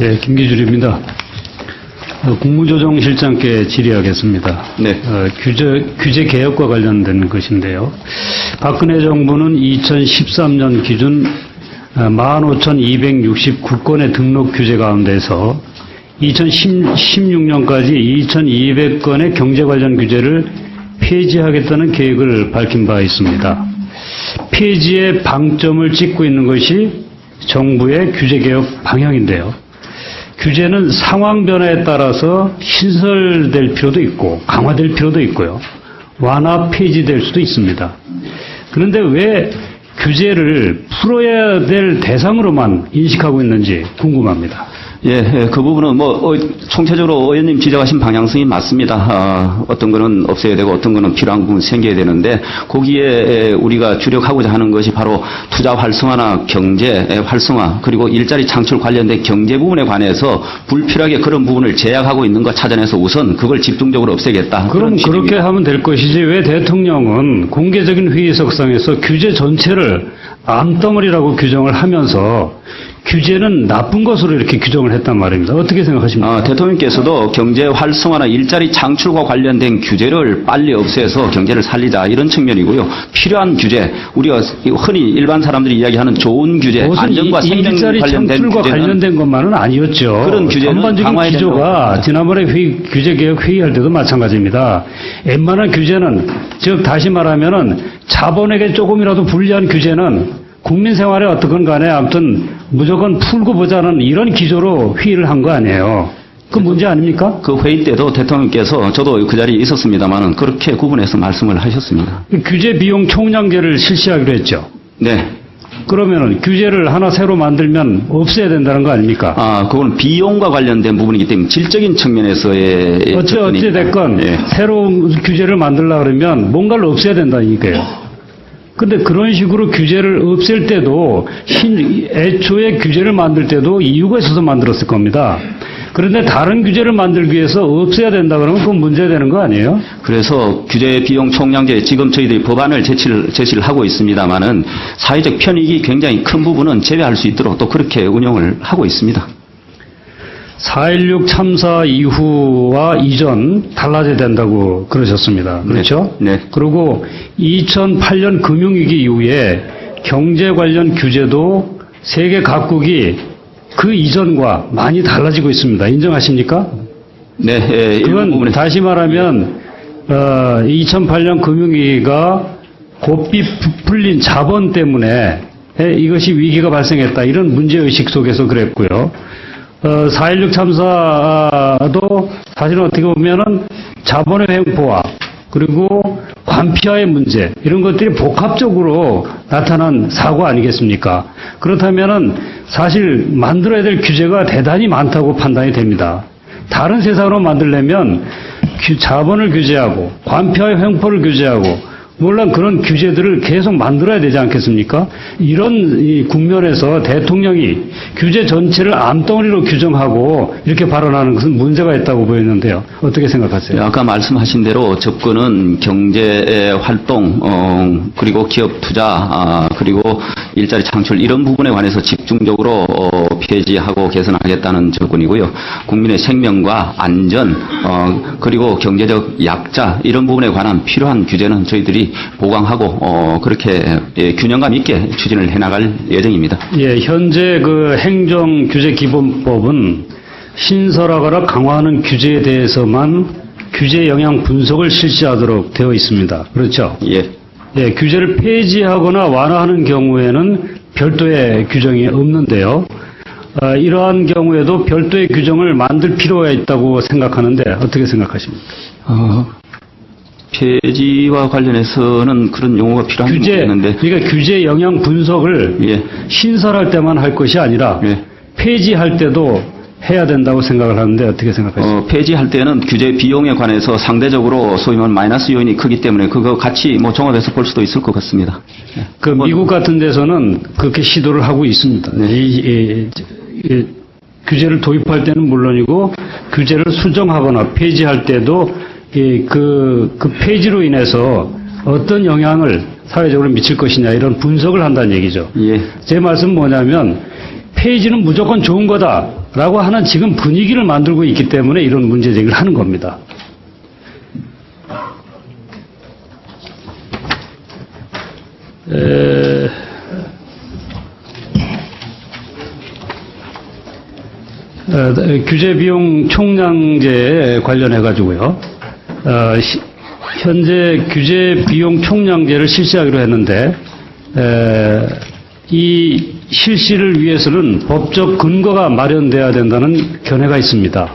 예, 김기준입니다. 어, 국무조정실장께 질의하겠습니다. 네. 어, 규제, 규제 개혁과 관련된 것인데요. 박근혜 정부는 2013년 기준 어, 15,269건의 등록 규제 가운데서 2016년까지 2,200건의 경제 관련 규제를 폐지하겠다는 계획을 밝힌 바 있습니다. 폐지의 방점을 찍고 있는 것이 정부의 규제 개혁 방향인데요. 규제는 상황 변화에 따라서 신설될 필요도 있고 강화될 필요도 있고요. 완화 폐지될 수도 있습니다. 그런데 왜 규제를 풀어야 될 대상으로만 인식하고 있는지 궁금합니다. 예, 예, 그 부분은 뭐 어, 총체적으로 의원님 지적하신 방향성이 맞습니다. 아, 어떤 거는 없애야 되고 어떤 거는 필요한 부분 생겨야 되는데 거기에 에, 우리가 주력하고자 하는 것이 바로 투자 활성화나 경제 에, 활성화 그리고 일자리 창출 관련된 경제 부분에 관해서 불필요하게 그런 부분을 제약하고 있는 것 찾아내서 우선 그걸 집중적으로 없애겠다. 그럼 그렇게. 하면 될 것이지 왜 대통령은 공개적인 회의석상에서 규제 전체를 암덩어리라고 규정을 하면서 규제는 나쁜 것으로 이렇게 규정을 했단 말입니다. 어떻게 생각하십니까? 아, 대통령께서도 경제 활성화나 일자리 창출과 관련된 규제를 빨리 없애서 경제를 살리자 이런 측면이고요. 필요한 규제, 우리가 흔히 일반 사람들이 이야기하는 좋은 규제, 안전과 이- 생명 관련된 창출과 규제는 관련된 것만은 아니었죠. 그런 규제는 전반적인 기조가. 지난번에 회의, 규제 개혁 회의할 때도 마찬가지입니다. 웬만한 규제는 즉 다시 말하면은 자본에게 조금이라도 불리한 규제는 국민 생활에 어떻건 간에 아무튼 무조건 풀고 보자는 이런 기조로 회의를 한 거 아니에요. 그 문제 아닙니까? 그 회의 때도 대통령께서 저도 그 자리에 있었습니다만은 그렇게 구분해서 말씀을 하셨습니다. 규제 비용 총량제를 실시하기로 했죠. 네. 그러면은 규제를 하나 새로 만들면 없애야 된다는 거 아닙니까? 아, 그건 비용과 관련된 부분이기 때문에 질적인 측면에서의 어찌 접근입니다. 어찌 됐건 예. 새로운 규제를 만들려 그러면 뭔가를 없애야 얘기예요. 근데 그런 식으로 규제를 없앨 때도 신, 애초에 규제를 만들 때도 이유가 있어서 만들었을 겁니다. 그런데 다른 규제를 만들기 위해서 없애야 된다 그러면 그건 문제 되는 거 아니에요? 그래서 규제 비용 총량제 지금 저희들이 법안을 제시를, 제시를 하고 있습니다만은 사회적 편익이 굉장히 큰 부분은 제외할 수 있도록 또 그렇게 운영을 하고 있습니다. 4.16 참사 이후와 이전 달라져야 된다고 그러셨습니다. 그렇죠? 네. 그리고 2008년 금융위기 이후에 경제 관련 규제도 세계 각국이 그 이전과 많이 달라지고 있습니다. 인정하십니까? 네, 예, 이런 그건 다시 말하면 어, 2008년 금융위기가 고삐 풀린 자본 때문에 에, 이것이 위기가 발생했다 이런 문제의식 속에서 그랬고요. 어, 4.16 참사도 사실은 어떻게 보면은 자본의 횡포와 그리고 관피와의 문제 이런 것들이 복합적으로 나타난 사고 아니겠습니까? 그렇다면은 사실 만들어야 될 규제가 대단히 많다고 판단이 됩니다. 다른 세상으로 만들려면 규- 자본을 규제하고 관표의 횡포를 규제하고 물론 그런 규제들을 계속 만들어야 되지 않겠습니까? 이런 이 국면에서 대통령이 규제 전체를 암덩어리로 규정하고 이렇게 발언하는 것은 문제가 있다고 보이는데요. 어떻게 생각하세요? 네, 아까 말씀하신 대로 접근은 경제 활동 어, 그리고 기업 투자 아, 그리고 일자리 창출 이런 부분에 관해서 집중적으로 어, 폐지하고 개선하겠다는 접근이고요. 국민의 생명과 안전 어, 그리고 경제적 약자 이런 부분에 관한 필요한 규제는 저희들이 보강하고 어, 그렇게 예, 균형감 있게 추진을 해나갈 예정입니다. 예, 현재 그 행정 규제 기본법은 신설하거나 강화하는 규제에 대해서만 규제 영향 분석을 실시하도록 되어 있습니다. 그렇죠? 예. 예, 규제를 폐지하거나 완화하는 경우에는 별도의 규정이 없는데요. 어, 이러한 경우에도 별도의 규정을 만들 필요가 있다고 생각하는데 어떻게 생각하십니까? 어, 폐지와 관련해서는 그런 용어가 필요한 규제, 모르겠는데 그러니까 규제 영향 분석을 예. 신설할 때만 할 것이 아니라 예. 폐지할 때도 해야 된다고 생각을 하는데 어떻게 생각하십니까? 어, 폐지할 때는 규제 비용에 관해서 상대적으로 소위 말하는 마이너스 요인이 크기 때문에 그거 같이 뭐 종합해서 볼 수도 있을 것 같습니다. 예. 그 미국 같은 데서는 그렇게 시도를 하고 있습니다. 이, 이- 이- 규제를 도입할 때는 물론이고 규제를 수정하거나 폐지할 때도 이, 그, 그 폐지로 인해서 어떤 영향을 사회적으로 미칠 것이냐 이런 분석을 한다는 얘기죠. 예. 제 말씀은 뭐냐면 폐지는 무조건 좋은 거다 라고 하는 지금 분위기를 만들고 있기 때문에 이런 문제 제기를 하는 겁니다. 에, 어, 규제 비용 총량제에 관련해 가지고요. 어, 시- 현재 규제 비용 총량제를 실시하기로 했는데 에, 이 실시를 위해서는 법적 근거가 마련돼야 된다는 견해가 있습니다.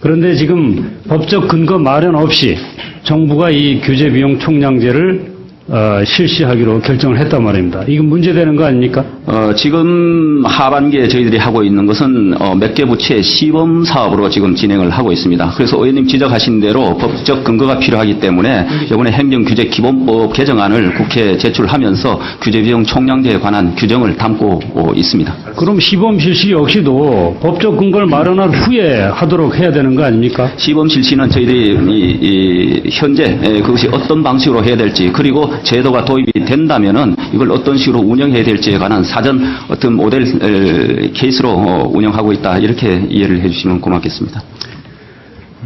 그런데 지금 법적 근거 마련 없이 정부가 이 규제 비용 총량제를 어, 실시하기로 결정을 했단 말입니다. 이건 문제되는 거 아닙니까? 어, 지금 하반기에 저희들이 하고 있는 것은 어, 몇 개 부처의 시범 사업으로 지금 진행을 하고 있습니다. 그래서 의원님 지적하신 대로 법적 근거가 필요하기 때문에 이번에 행정규제 기본법 개정안을 국회에 제출하면서 규제 비용 총량제에 관한 규정을 담고 어, 있습니다. 그럼 시범 실시 역시도 법적 근거를 마련한 후에 하도록 해야 되는 거 아닙니까? 시범 실시는 저희들이 이, 이 현재 에, 그것이 어떤 방식으로 해야 될지 그리고 제도가 도입이 된다면은 이걸 어떤 식으로 운영해야 될지에 관한 사전 어떤 모델 에, 케이스로 어, 운영하고 있다 이렇게 이해를 해주시면 고맙겠습니다.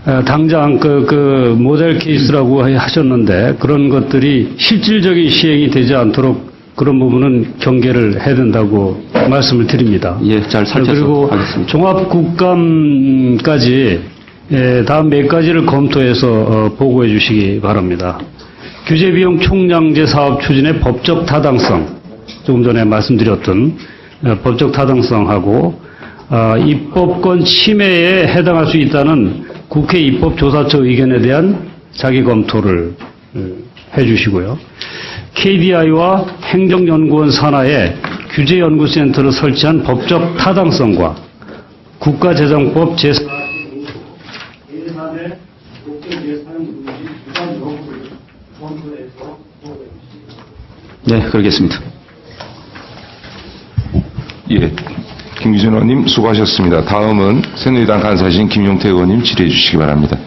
어, 당장 그, 그 모델 케이스라고 하셨는데 그런 것들이 실질적인 시행이 되지 않도록 그런 부분은 경계를 해야 된다고 말씀을 드립니다. 예, 잘 살펴서 그리고 하겠습니다. 종합국감까지 예, 다음 몇 가지를 검토해서 어, 보고해 주시기 바랍니다. 규제비용 총량제 사업 추진의 법적 타당성, 조금 전에 말씀드렸던 어, 법적 타당성하고 어, 입법권 침해에 해당할 수 있다는 국회 입법조사처 의견에 대한 자기 검토를 어, 해 주시고요. KDI와 행정연구원 산하에 규제연구센터를 설치한 법적 타당성과 국가재정법 제4 예산의 국제 예산 운지 주관 여부를 검토해서 네, 그러겠습니다. 예. 김기준 의원님 수고하셨습니다. 다음은 새누리당 간사신 김용태 의원님 질의해 주시기 바랍니다.